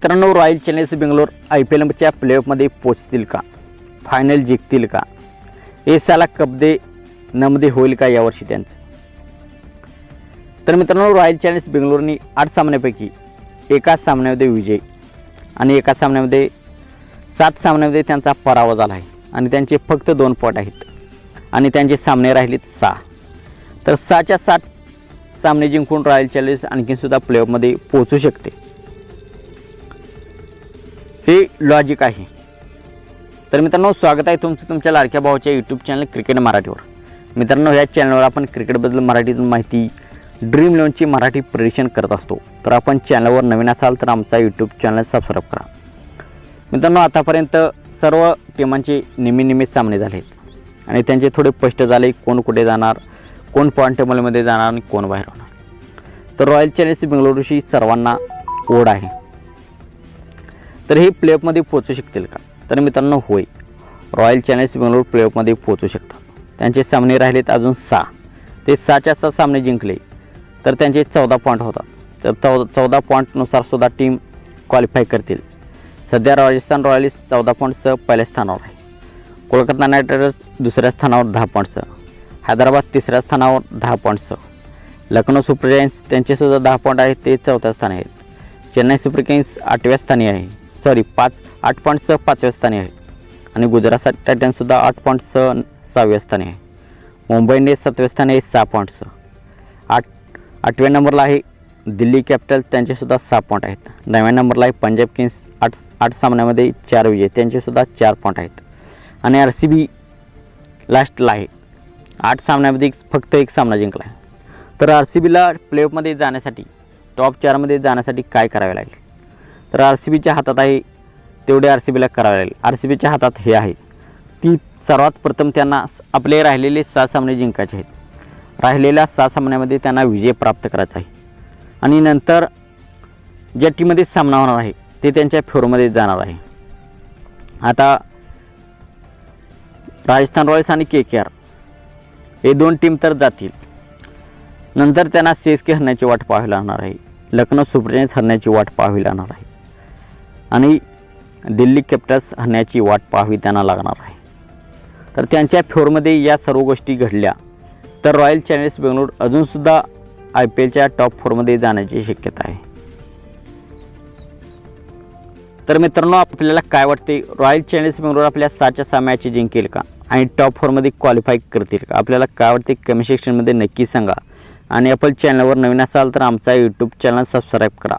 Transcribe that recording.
मित्रांनो Royal Challengers Bangalore I P एलच्या प्लेऑफमध्ये पोचतील का? फायनल जिंकतील का? एसाला कबदे नमदे होईल का यावर्षी त्यांचं? तर मित्रांनो रॉयल चॅलेंजर्स बेंगलोरनी आठ सामन्यापैकी एका सामन्यामध्ये विजय आणि एका सामन्यामध्ये सात सामन्यामध्ये त्यांचा पराभव झाला आहे आणि त्यांचे फक्त दोन पॉट आहेत आणि त्यांचे सामने राहिलेत सहा. तर सहाच्या सात सामने जिंकून रॉयल चॅलेंजर्स आणखीनसुद्धा प्लेऑफमध्ये पोहोचू शकते. हे लॉजिक आहे. तर मित्रांनो स्वागत आहे तुमचं तुमच्या लाडक्या भावाच्या यूट्यूब चॅनल क्रिकेट मराठीवर. मित्रांनो ह्या चॅनलवर आपण क्रिकेटबद्दल मराठीतून माहिती ड्रीम इलेव्हनची मराठी प्रेडिशन करत असतो. तर आपण चॅनलवर नवीन असाल तर आमचा यूट्यूब चॅनल सबस्क्राईब करा. मित्रांनो आतापर्यंत सर्व टीमांचे नेहमी नेहमी सामने झाले आहेत आणि त्यांचे थोडे स्पष्ट झाले कोण कुठे जाणार कोण पॉईंट टेबलमध्ये जाणार आणि कोण बाहेर होणार. तर रॉयल चॅलेंज बेंगळुरूशी सर्वांना ओढ आहे. तर हे प्लेऑफमध्ये पोचू शकतील का? तर मित्रांनो होय. रॉयल चॅलेंजर्स बेंगलोर प्लेऑफमध्ये पोचू शकतात. त्यांचे सामने राहिलेत अजून सहा. ते सहाच्या सहा सामने जिंकले तर त्यांचे चौदा पॉईंट होतात. तर चौ चौदा पॉईंटनुसार सुद्धा टीम क्वालिफाय करतील. सध्या राजस्थान रॉयल्स चौदा पॉईंटसह पहिल्या स्थानावर आहे. कोलकाता नाईट रायडर्स दुसऱ्या स्थानावर दहा पॉईंटसह हैदराबाद तिसऱ्या स्थानावर दहा पॉईंटसह लखनौ सुपर जायंट्स त्यांचेसुद्धा दहा पॉईंट आहेत ते चौथ्या स्थानी आहेत. चेन्नई सुपर किंग्स आठव्या स्थानी आहे. सॉरी पाच आठ पॉईंट सहा पाचव्या स्थानी आहे. आणि गुजरात टायटन्ससुद्धा आठ पॉईंट सहा सहाव्या स्थानी आहे. मुंबई इंडियन्स सातव्या स्थानी आहे सहा पॉईंट सहा. आठ आठव्या नंबरला आहे दिल्ली कॅपिटल्स त्यांचेसुद्धा सहा पॉईंट आहेत. नवव्या नंबरला आहे पंजाब किंग्स आठ आठ सामन्यामध्ये चार विजय त्यांचेसुद्धा चार पॉईंट आहेत. आणि आर सी बी लास्टला आहे. आठ सामन्यामध्ये फक्त एक सामना जिंकला आहे तर आर सी बीला प्लेऑफमध्ये जाण्यासाठी टॉप चारमध्ये जाण्यासाठी काय करावे लागेल? तर आर सी बीच्या हातात आहे तेवढे आर सी बीला करावे लागेल. आर सी बीच्या हातात हे आहे. ती सर्वात प्रथम त्यांना आपले राहिलेले सहा सामने जिंकायचे आहेत. राहिलेल्या सहा सामन्यामध्ये त्यांना विजय प्राप्त करायचा आहे. आणि नंतर ज्या टीममध्ये सामना होणार आहे ते त्यांच्या फेवरमध्ये जाणार आहे. आता राजस्थान रॉयल्स आणि के के आर हे दोन टीम तर जातील. नंतर त्यांना सी एस के हरण्याची वाट पाहावी लागणार आहे. लखनौ सुपर जायंट्स हरण्याची वाट पाहावी लागणार आहे. आणि दिल्ली कॅपिटल्स हरण्याची वाट पाहावी त्यांना लागणार आहे. तर त्यांच्या फ्लोअरमध्ये या सर्व गोष्टी घडल्या. तर रॉयल चॅलेंजर्स बेंगलोर अजूनसुद्धा आय पी एलच्या टॉप फोरमध्ये जाण्याची शक्यता आहे. तर मित्रांनो आपल्याला काय वाटते? रॉयल चॅलेंजर्स बेंगलोर आपल्या सहाच्या सहा मॅच जिंकेल का? आणि टॉप फोरमध्ये क्वालिफाय करतील का? आपल्याला काय वाटते? कमेंट सेक्शनमध्ये नक्की सांगा. आणि आपण चॅनलवर नवीन असाल तर आमचा यूट्यूब चॅनल सबस्क्राईब करा.